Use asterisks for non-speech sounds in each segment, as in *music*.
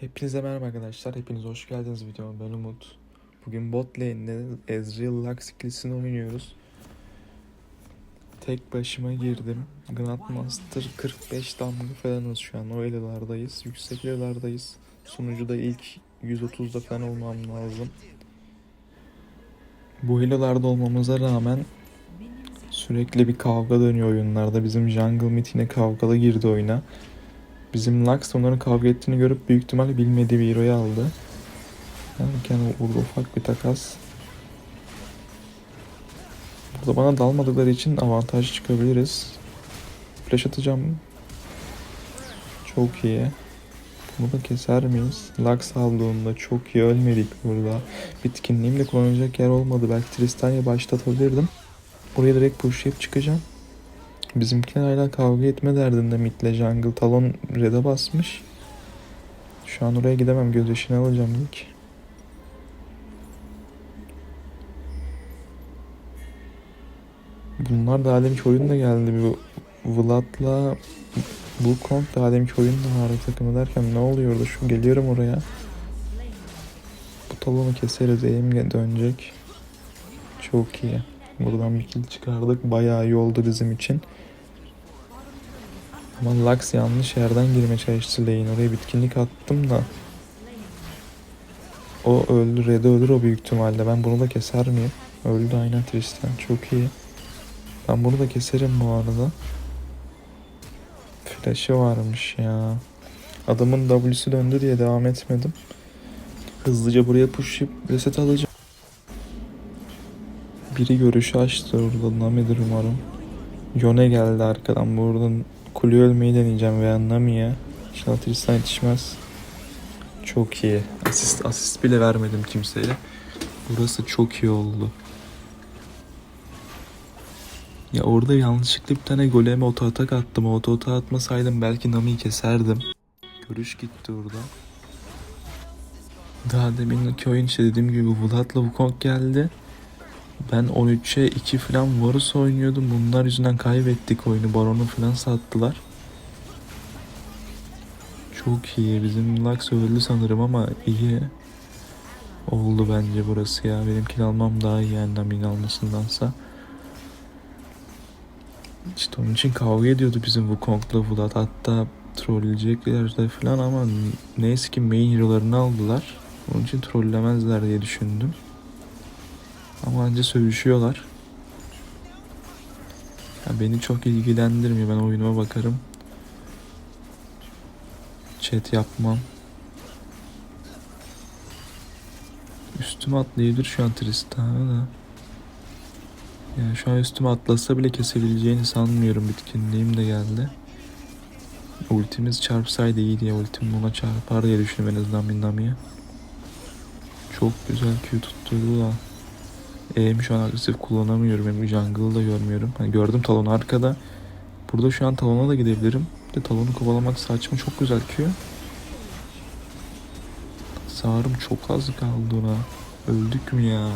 Hepinize merhaba arkadaşlar. Hepiniz hoş geldiniz videoma. Ben Umut. Bugün bot lane'de Ezreal Lux ikilisini oynuyoruz. Tek başıma girdim. Grandmaster 45 damga falanız şu an. O elolardayız. Yüksek elolardayız. Sunucuda ilk 130'da falan olmam lazım. Bu elolarda olmamıza rağmen sürekli bir kavga dönüyor oyunlarda. Bizim jungle mid yine kavgalı girdi oyuna. Bizim Lux onların kavga ettiğini görüp büyük ihtimalle bilmediği bir hero'yu aldı. Derken burada ufak bir takas. Burada bana dalmadıkları için avantaj çıkabiliriz. Flash atacağım. Çok iyi. Bunu da keser miyiz? Lux aldığında çok iyi ölmedik burada. Bitkinliğimle kullanacak yer olmadı. Belki Tristania'yı başlatabilirdim. Buraya direkt pushlayıp çıkacağım. Bizimkiler hala kavga etme derdinde Mid'le Jungle. Talon red'e basmış. Şu an oraya gidemem. Göz yaşını alacağım ilk. Bunlar da Ademki oyunda geldi. Bu Vlad'la Wukong da Ademki oyunda vardı takımı derken ne oluyordu? Şu geliyorum oraya. Bu talonu keseriz. Aim dönecek. Çok iyi. Buradan bir kill çıkardık. Bayağı iyi oldu bizim için. Ama Lux yanlış yerden girmeye çalıştı lane. Oraya bitkinlik attım da. O öldü. Red'e ölür o büyük ihtimalle. Ben bunu da keser miyim? Öldü aynen Tristan. Çok iyi. Ben bunu da keserim bu arada. Flash'ı varmış ya. Adamın W'si döndü diye devam etmedim. Hızlıca buraya pushlayıp reset alacağım. Biri görüşü açtı orada. Nami'dir umarım. Yone geldi arkadan. Buradan Kulü ölmeyi deneyeceğim veya Nami'ye. İnşallah Tristan yetişmez. Çok iyi. Asist, asist bile vermedim kimseye. Burası çok iyi oldu. Ya orada yanlışlıkla bir tane goleme oto atak attım. O oto atak atmasaydım belki Nami'yi keserdim. Görüş gitti orada. Daha deminki oyun işte dediğim gibi Vlad'la Wukong geldi. Ben 13'e 2 falan Varus oynuyordum. Bunlar yüzünden kaybettik oyunu. Baron'u falan sattılar. Çok iyi. Bizim Lux öldü sanırım ama iyi. Oldu bence burası ya. Benim kill almam daha iyi yani Namin almasındansa. İşte onun için kavga ediyordu bizim Wukong'la Vlad. Hatta trolleyecekler de falan ama neyse ki main hero'larını aldılar. Onun için trollemezler diye düşündüm. Ama anca sövüşüyorlar. Ya beni çok ilgilendirmiyor. Ben oyunuma bakarım. Chat yapmam. Üstüme atlayabilir şu an Tristan'a da. Yani şu an üstüme atlasa bile kesebileceğini sanmıyorum. Bitkinliğim de geldi. Ultimiz çarpsaydı iyi diye ultim ona çarpar diye düşündüm en azından Minami'ye. Çok güzel Q tutturdu da. E'mi şu an agresif kullanamıyorum. Hem jungle'ı da görmüyorum. Hani gördüm talon arkada. Burada şu an talona da gidebilirim. De talonu kovalamak saçma. Çok güzel Q. Sağırım çok az kaldı ona. Öldük mü ya?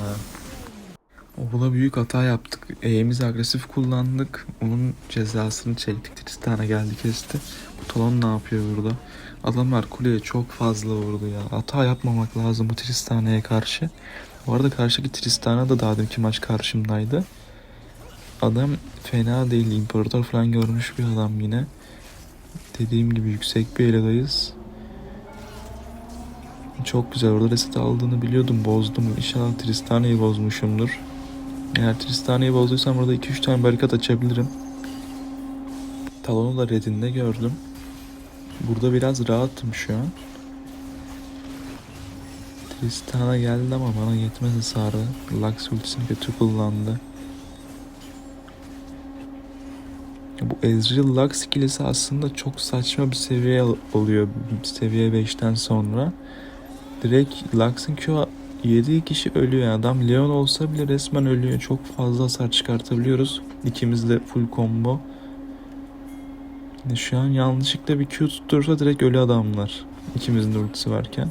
Orada büyük hata yaptık. E'mizi agresif kullandık. Onun cezasını çektik. Tristan'a geldi kesti. Bu talon ne yapıyor burada? Adamlar kuleye çok fazla vurdu ya. Hata yapmamak lazım bu Tristana'ya karşı. Bu arada karşıdaki Tristana da daha dünkü maç karşımdaydı. Adam fena değil. İmparator falan görmüş bir adam yine. Dediğim gibi yüksek bir eledayız. Çok güzel. Orada reset aldığını biliyordum. Bozdum. İnşallah Tristana'yı bozmuşumdur. Eğer Tristana'yı bozduysam burada 2-3 tane barikat açabilirim. Talonu da redinde gördüm. Burada biraz rahatım şu an. Tristana geldi ama bana yetmez hasarı. Lux ultisini kötü kullandı. Bu Ezreal Lux ikilisi aslında çok saçma bir seviye oluyor seviye 5'ten sonra. Direkt Lux'ın Q 7 kişi ölüyor. Adam Leon olsa bile resmen ölüyor. Çok fazla hasar çıkartabiliyoruz. İkimiz de full combo. Şu an yanlışlıkla bir Q tutturursa direkt ölü adamlar. İkimizin de ultisi varken.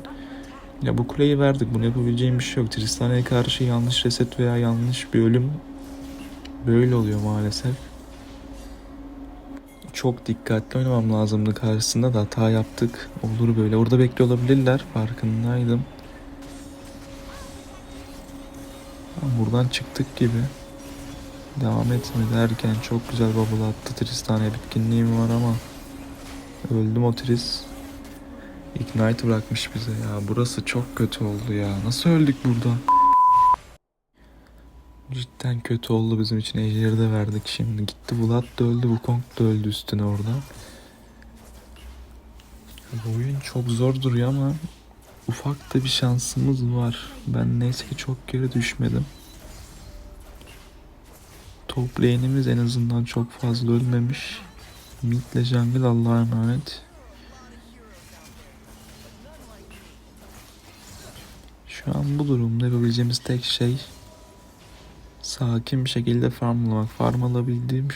Ya bu kuleyi verdik. Bunu yapabileceğim bir şey yok. Tristana'ya karşı yanlış reset veya yanlış bir ölüm böyle oluyor maalesef. Çok dikkatli oynamam lazımdı karşısında da hata yaptık. Olur böyle. Orada bekliyor olabilirler. Farkındaydım. Buradan çıktık gibi. Devam etme derken çok güzel bubble attı. Tristane bitkinliğim var ama öldüm o Tris. Ignite bırakmış bize ya. Burası çok kötü oldu ya. Nasıl öldük burada? Cidden kötü oldu bizim için. Ejder'i de verdik şimdi. Gitti Vlad da öldü. Wukong da öldü üstüne orada. Bu oyun çok zor duruyor ama ufak da bir şansımız var. Ben neyse ki çok geri düşmedim. Top lane'imiz en azından çok fazla ölmemiş. Mid ile jungle Allah'a emanet. Şu an bu durumda yapabileceğimiz tek şey sakin bir şekilde farmlamak. Farm alabildiğim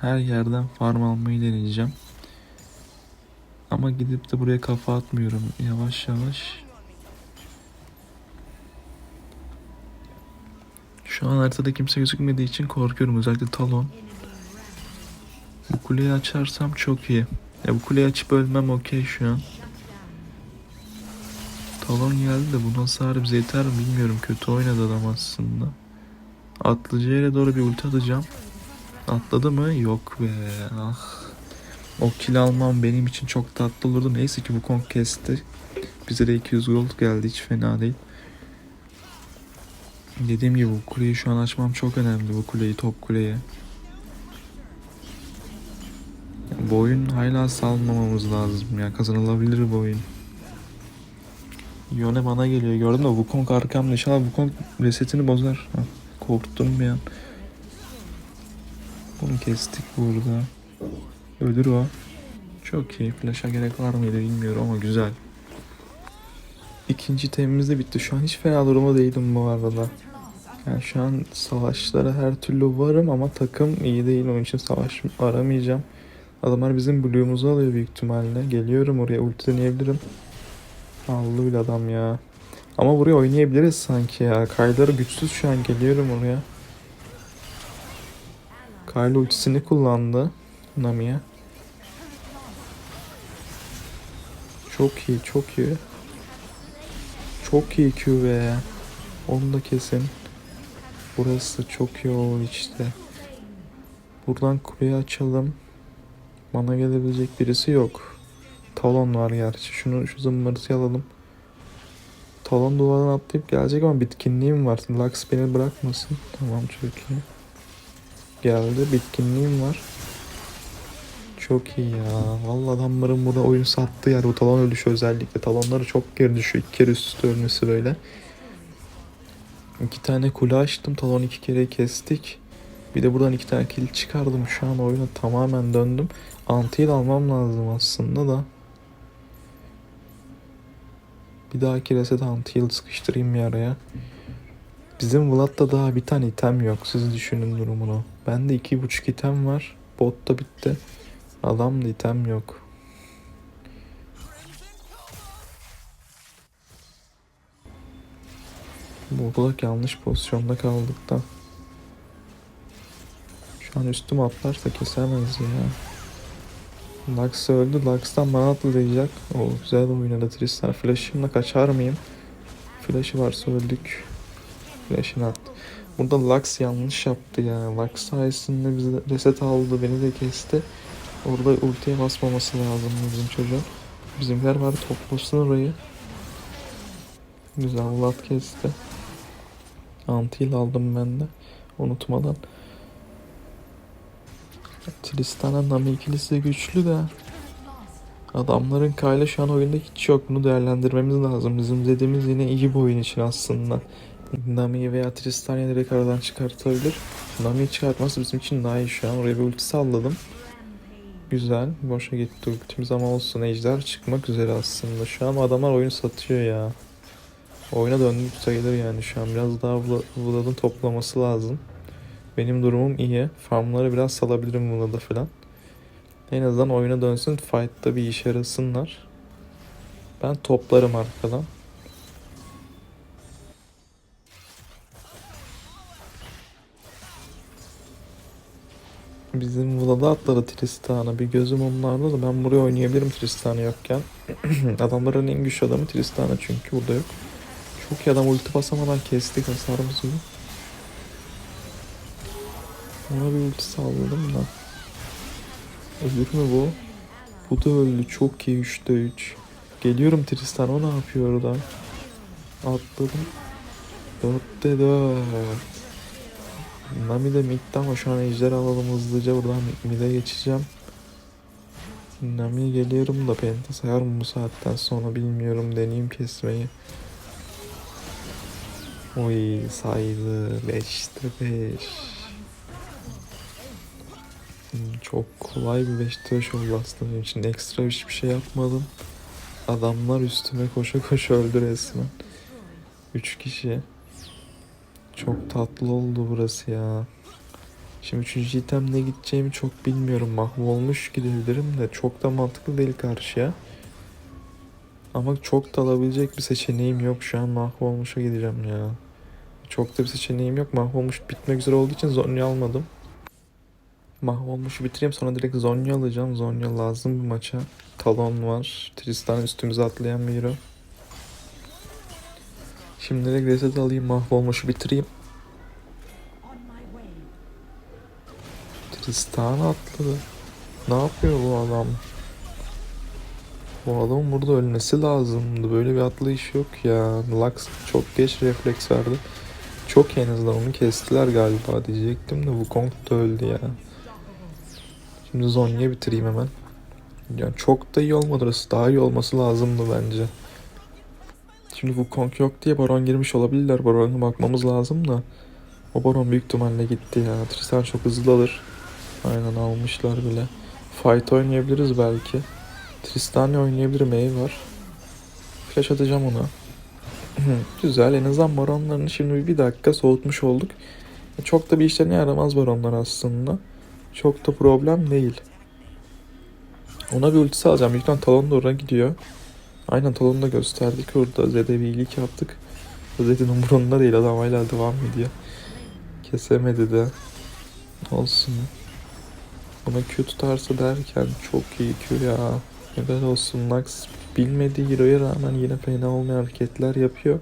her yerden farm almayı deneyeceğim. Ama gidip de buraya kafa atmıyorum. Yavaş yavaş. Şu an haritada kimse gözükmediği için korkuyorum. Özellikle Talon. Bu kuleyi açarsam çok iyi. Ya bu kuleyi açıp ölmem okey şu an. Talon geldi de bu hasarı bize yeter mi bilmiyorum. Kötü oynadı adam aslında. Atlıcı yere doğru bir ulti atacağım. Atladı mı? Yok be. Ah. O kill almam benim için çok tatlı olurdu. Neyse ki bu Kong kesti. Bize de 200 gold geldi. Hiç fena değil. Dediğim gibi bu kuleyi şu an açmam çok önemli. Bu kuleyi, top kuleyi. Bu oyun hala salmamamız lazım ya. Kazanılabilir bu oyun. Yone bana geliyor. Gördün mü? Wukong arkamda. İnşallah Wukong resetini bozar. Ha, korktum bir an. Bunu kestik burada. Ölür o. Çok iyi. Flash'a gerek var mıydı bilmiyorum ama güzel. İkinci temimiz de bitti. Şu an hiç fena duruma değilim bu arada. Yani şu an savaşlara her türlü varım ama takım iyi değil. Onun için savaş aramayacağım. Adamlar bizim blue'umuzu alıyor büyük ihtimalle. Geliyorum oraya ulti deneyebilirim. Bile adam ya. Ama buraya oynayabiliriz sanki ya. Kayları güçsüz şu an geliyorum oraya. Kyle ultisini kullandı. Nami'ye. Çok iyi, çok iyi. Çok iyi Q. Onu da kesin. Burası çok iyi olur işte. Buradan kuleyi açalım. Bana gelebilecek birisi yok. Talon var gerçi. Şunu şu zımbırtıyı alalım. Talon duvardan atlayıp gelecek ama bitkinliğim var. Lux beni bırakmasın. Tamam çok iyi. Geldi. Bitkinliğim var. Çok iyi ya. Vallahi adamların burada oyun sattığı yer. Bu talon ölüşü özellikle. Talonları çok geri düşüyor. İki kere üst üste ölmesi böyle. İki tane kule açtım. Talon iki kere kestik. Bir de buradan iki tane kill çıkardım. Şu an oyuna tamamen döndüm. Anti almam lazım aslında da. Bir dahaki reset anti sıkıştırayım bir araya. Bizim Vlad'da daha bir tane item yok. Siz düşünün durumunu. Bende iki buçuk item var. Bot da bitti. Adamda item yok. Bu blok yanlış pozisyonda kaldık da. Şu an üstüm atlarsa kesemez ya. Lux öldü. Lux'tan bana atlayacak. O güzel oynadı Tristan. Flash'ımla kaçar mıyım? Flash'ı varsa öldük. Flash'ını attı. Burada Lux yanlış yaptı ya. Lux sayesinde bizi reset aldı. Beni de kesti. Orada ultiye basmaması lazım bizim çocuğun. Bizimkiler var toplasın orayı. Güzel Vlad kesti. Antil aldım ben de. Unutmadan. Tristan'a Nami ikilisi de güçlü de. Adamların Kayla şu an oyunda hiç yok. Bunu değerlendirmemiz lazım. Bizim dediğimiz yine iyi bir oyun için aslında. Nami veya Tristan'ı direkt aradan çıkartabilir. Nami'yi çıkartması bizim için daha iyi şu an. Oraya bir ulti salladım. Güzel. Boşa gitti ultimiz ama olsun. Ejder çıkmak üzere aslında. Şu an adamlar oyunu satıyor ya. Oyuna döndük sayılır yani şu an. Biraz daha Vla- Vlad'ın toplaması lazım. Benim durumum iyi. Farmları biraz salabilirim Vlad'a falan. En azından oyuna dönsün. Fight'ta bir işe yarasınlar. Ben toplarım arkadan. Bizim Vlad'a atladı Tristan'a. Bir gözüm onlarda da ben buraya oynayabilirim Tristan'ı yokken. *clears throat* Adamların en güçlü adamı Tristan'a çünkü burada yok. Çok iyi adam ulti basamadan kestik hasarımızı. Ona bir ulti salladım da. Ölür mü bu? Bu da öldü. Çok iyi 3'te 3. Geliyorum Tristan. O ne yapıyor orada? Atladım. 4'te 4. Nami de midde ama şu an ejder alalım hızlıca. Buradan mid'e geçeceğim. Nami geliyorum da penta sayar mı bu saatten sonra bilmiyorum. Deneyeyim kesmeyi. Oy saydı. 5'te 5. Çok kolay bir 5'te 5 oldu aslında benim için. Ekstra hiçbir şey yapmadım. Adamlar üstüme koşa koşa öldü resmen. 3 kişi. Çok tatlı oldu burası ya. Şimdi üçüncü itemle gideceğimi çok bilmiyorum. Mahvolmuş gidebilirim de çok da mantıklı değil karşıya. Ama çok da alabilecek bir seçeneğim yok. Şu an mahvolmuşa gideceğim ya. Çok da bir seçeneğim yok. Mahvolmuş bitmek üzere olduğu için Zonya almadım. Mahvolmuşu bitireyim sonra direkt Zonya alacağım. Zonya lazım bu maça. Talon var. Tristan üstümüze atlayan bir hero. Şimdi direkt reset alayım. Mahvolmuşu bitireyim. Tristan atladı. Ne yapıyor bu adam? Bu adamın burada ölmesi lazımdı. Böyle bir atlayış yok ya. Lux çok geç refleks verdi. Çok en azından onu kestiler galiba diyecektim de Wukong da öldü ya. Şimdi Zonya'yı bitireyim hemen. Yani çok da iyi olmadı orası. Daha iyi olması lazımdı bence. Şimdi Wukong yok diye Baron girmiş olabilirler. Baron'a bakmamız lazım da. O Baron büyük ihtimalle gitti ya. Tristan çok hızlı alır. Aynen almışlar bile. Fight oynayabiliriz belki. Tristan'la oynayabilirim Ey var. Flash atacağım ona. *clears throat* Güzel en azından baronlarını şimdi bir dakika soğutmuş olduk. Çok da bir işlerine yaramaz baronlar aslında. Çok da problem değil. Ona bir ultisi alacağım. Büyük ihtimalle Talon da oraya gidiyor. Aynen Talon'u da gösterdik orada. Zed'e bir iyilik yaptık. Zed'in umurunda değil adam hala devam ediyor. Kesemedi de. Olsun. Buna Q tutarsa derken çok iyi Q ya. Helal olsun Lux. Bilmediği hero'ya rağmen yine fena olmayan hareketler yapıyor.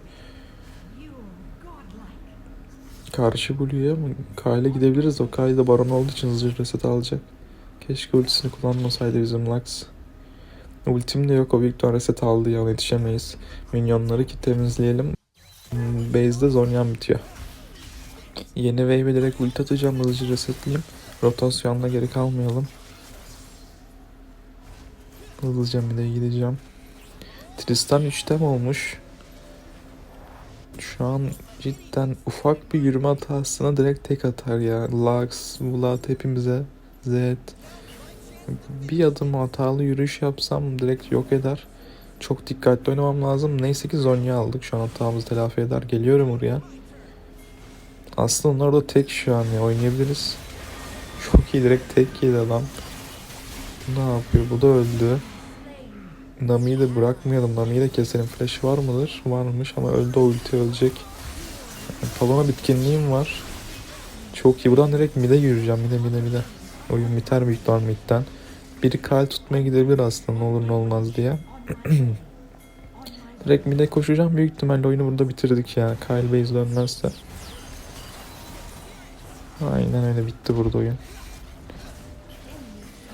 Karşı Blue'ya mı? Kayla gidebiliriz. O Kyle de baron olduğu için hızlı reset alacak. Keşke ultisini kullanmasaydı bizim Lux. Ultim de yok. O ihtimal reset aldı ya. Yetişemeyiz. Minyonları ki temizleyelim. Hmm, Base'de Zonya'm bitiyor. Yeni wave'e direkt ulti atacağım. Hızlıca resetleyeyim. Rotasyonla geri kalmayalım. Hızlıca bir de gideceğim. Tristan 3'te mi olmuş? Şu an cidden ufak bir yürüme hatasına direkt tek atar ya. Lux, Vlad hepimize Zed. Bir adım hatalı yürüyüş yapsam direkt yok eder. Çok dikkatli oynamam lazım. Neyse ki Zonya aldık. Şu an hatamızı telafi eder. Geliyorum oraya. Aslında onlar da tek şu an ya. Oynayabiliriz. Çok iyi direkt tek yedi adam. Ne yapıyor? Bu da öldü. Nami'yi de bırakmayalım. Nami'yi de keselim. Flash var mıdır? Varmış ama öldü o ulti ölecek. Talona bitkinliğim var. Çok iyi. Buradan direkt mid'e yürüyeceğim. Mid'e mid'e mid'e. Oyun biter büyük ihtimal mid'den. Biri kale tutmaya gidebilir aslında ne olur ne olmaz diye. *clears throat* direkt mid'e koşacağım. Büyük ihtimalle oyunu burada bitirdik ya. Kyle base dönmezse. Aynen öyle bitti burada oyun.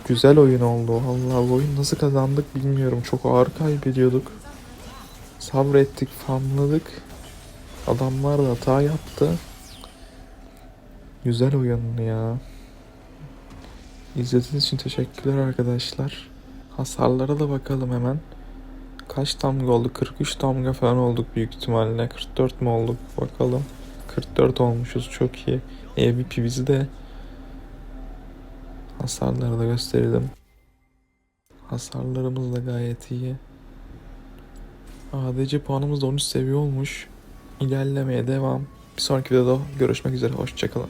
Güzel oyun oldu. Allah bu oyun nasıl kazandık bilmiyorum. Çok ağır kaybediyorduk. Sabrettik, famladık. Adamlar da hata yaptı. Güzel oyun ya. İzlediğiniz için teşekkürler arkadaşlar. Hasarlara da bakalım hemen. Kaç damga oldu? 43 damga falan olduk büyük ihtimalle. 44 mü olduk? Bakalım. 44 olmuşuz. Çok iyi. MVP bizi de Hasarları da gösterelim. Hasarlarımız da gayet iyi. ADC puanımız da 13 seviye olmuş. İlerlemeye devam. Bir sonraki videoda görüşmek üzere. Hoşçakalın.